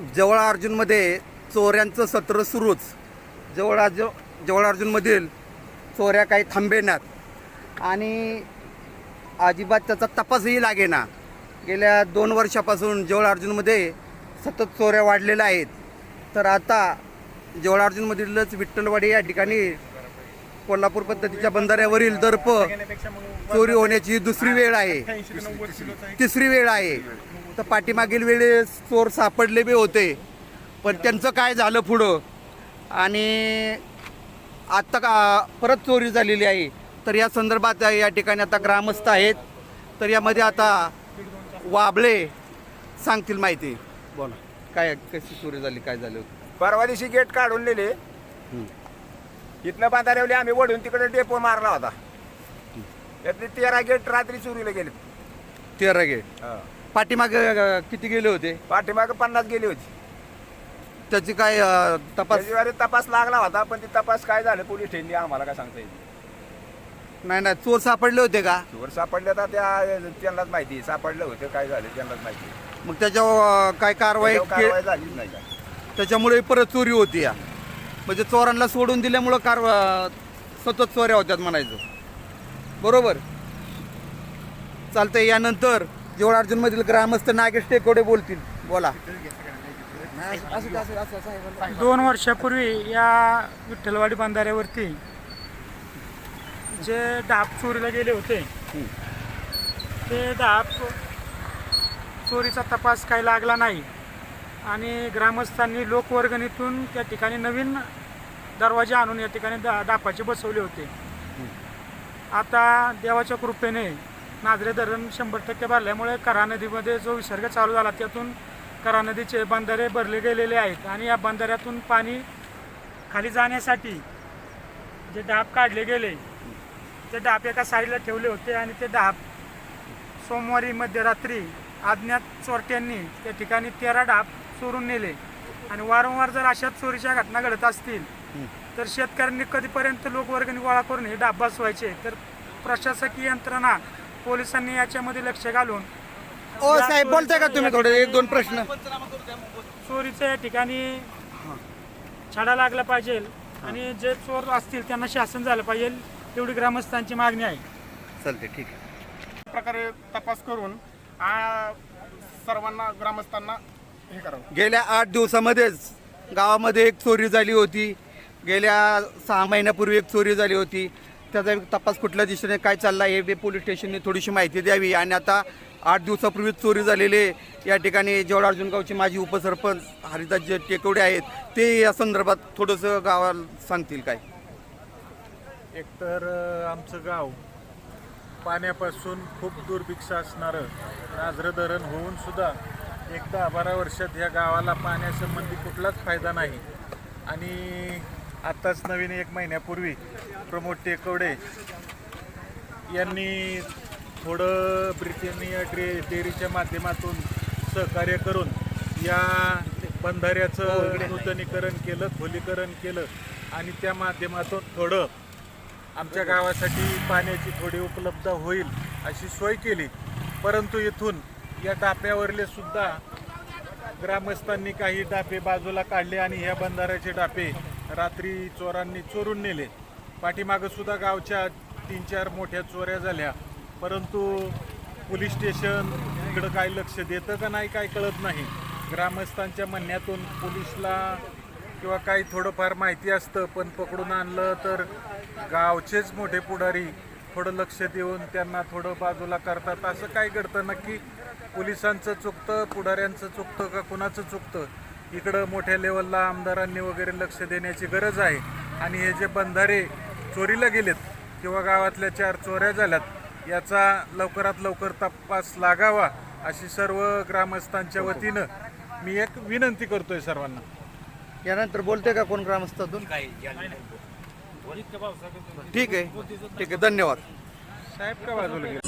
जवळ अर्जुनमध्ये चोऱ्यांचं सत्र सुरूच. जवळ अर्ज जवळ अर्जुनमधील चोऱ्या काही थांबेनात आणि अजिबात त्याचा तपासही लागेना. गेल्या दोन वर्षापासून जवळ अर्जुनमध्ये सतत चोऱ्या वाढलेल्या आहेत. तर आता जवळ अर्जुनमधीलच विठ्ठलवाडी या ठिकाणी कोल्हापूर पद्धतीच्या बंधाऱ्यावरील दर्प चोरी होण्याची दुसरी वेळ आहे. तिसरी वेळ आहे. तर पाठीमागील वेळेस चोर सापडले बी होते. पण त्यांचं काय झालं पुढं? आणि आत्ता का परत चोरी झालेली आहे. तर या संदर्भात या ठिकाणी आता ग्रामस्थ आहेत. तर यामध्ये आता वाबळे सांगतील माहिती. बोला. काय कशी चोरी झाली काय झालं? परवा दिवशी गेट काढून नेले. इथनं बांधारेवले आम्ही वडून तिकडे डेपो मारला होता. त्यातले तेरा गेट रात्री चोरीला गेले. तेरा गेट. पाठीमाग किती गेले होते? पाठीमाग पन्नास गेली होती. त्याची काय अं, तपास? त्याच्यावर तपास लागला होता पण ते तपास काय झालं पोलीस स्टेशनने आम्हाला काय सांगता येईल नाही. नाही चोर सापडले होते का? चोर सापडले तर त्या त्यांनाच माहिती सापडलं होतं काय झालं त्यांनाच माहिती मग त्याच्यावर अं, काय कारवाई त्याच्यावर के- कारवाई झालीच नाही का? त्याच्यामुळे परत चोरी होती या. म्हणजे चोरांना सोडून दिल्यामुळं कार सतत चोऱ्या होत्यात म्हणायचं. बरोबर? चालतंय यानंतर जेवढ अर्जुनमधील ग्रामस्थ नागेश टेकोडे बोलतील. बोला. दोन वर्षापूर्वी या विठ्ठलवाडी बंधाऱ्यावरती जे डाब चोरीला गेले होते ते डाब चोरीचा तपास काही लागला नाही आणि ग्रामस्थांनी लोकवर्गणीतून त्या ठिकाणी नवीन दरवाजे आणून या ठिकाणी दा डापाचे बसवले होते. आता देवाच्या कृपेने नाझरे धरण शंभर टक्के भरल्यामुळे करा नदीमध्ये जो विसर्ग चालू झाला त्यातून करा नदीचे बंधारे भरले गेलेले आहेत आणि या बंधाऱ्यातून पाणी खाली जाण्यासाठी जे डाब काढले गेले ते डाब एका साईडला ठेवले होते आणि ते डाब सोमवारी मध्यरात्री अज्ञात चोरट्यांनी त्या ठिकाणी तेरा डाब चोरून नेले. आणि वारंवार जर अशा चोरीच्या घटना घडत असतील तर शेतकऱ्यांनी कधीपर्यंत लोकवर्गणी गोळा करून हे डाब बसवायचे? तर प्रशासकीय यंत्रणा पोलिसांनी याच्यामध्ये लक्ष घालून ओ साहेब बोलताय का चोरीचं तुम्ही थोडे? एक दोन प्रश्न. चोरीच्या या ठिकाणी छडा लागला पाहिजे आणि जे चोर असतील त्यांना शासन झालं पाहिजे एवढी ग्रामस्थांची मागणी आहे. चालते ठीक आहे. प्रकारे तपास करून आ, सर्वांना ग्रामस्थांना हे करावं. गेल्या आठ दिवसामध्येच गावामध्ये एक चोरी झाली होती. गेल्या सहा महिन्यापूर्वी एक चोरी झाली होती. त्याचा एक तपास कुठल्या दिशेने काय चालला हे बी पोलीस स्टेशनने थोडीशी माहिती द्यावी. आणि आता आठ दिवसापूर्वी चोरी झालेले या ठिकाणी जेवढा अर्जुनगावचे माजी उपसरपंच हरिदास जे टेकवडे आहेत ते या संदर्भात थोडंसं गावाला सांगतील काय? एकतर आमचं गाव पाण्यापासून खूप दुर्भिक्ष असणारं नाझरं धरण होऊन सुद्धा एक दहा बारा वर्षात ह्या गावाला पाण्यासंबंधी कुठलाच फायदा नाही. आणि आत्ताच नवीन एक महिन्यापूर्वी प्रमोद टेकवडे यांनी थोडं ब्रिटेनिया ड्रे डेअरीच्या माध्यमातून सहकार्य करून या बंधाऱ्याचं नूतनीकरण केलं खोलीकरण केलं आणि त्या माध्यमातून थोडं आमच्या गावासाठी पाण्याची थोडी उपलब्ध होईल अशी सोय केली. परंतु इथून या डाप्यावरले सुद्धा ग्रामस्थांनी काही डापे बाजूला काढले आणि ह्या बंधाऱ्याचे डापे रात्री चोरांनी चोरून नेले. पाठीमागंसुद्धा गावच्या तीन चार मोठ्या चोऱ्या झाल्या. परंतु पोलीस स्टेशन इकडं काय लक्ष देतं का नाही काय कळत नाही. ग्रामस्थांच्या म्हणण्यातून पोलीसला किंवा काही थोडंफार माहिती असतं पण पकडून आणलं तर गावचेच मोठे पुढारी थोडं लक्ष देऊन त्यांना थोडं बाजूला करतात. असं काय घडतं? नक्की पोलिसांचं चुकतं पुढाऱ्यांचं चुकतं का कुणाचं चुकतं? इकडं मोठ्या लेवलला आमदारांनी वगैरे लक्ष देण्याची गरज आहे. आणि हे जे बंधारे चोरीला गेलेत किंवा गावातल्या चार चोऱ्या झाल्यात याचा लवकरात लवकर तपास लागावा अशी सर्व ग्रामस्थांच्या वतीनं मी एक विनंती करतोय सर्वांना. यानंतर बोलते का कोण ग्रामस्थातून? ठीक आहे. ठीक आहे. धन्यवाद. साहेब का बाजूला गेले?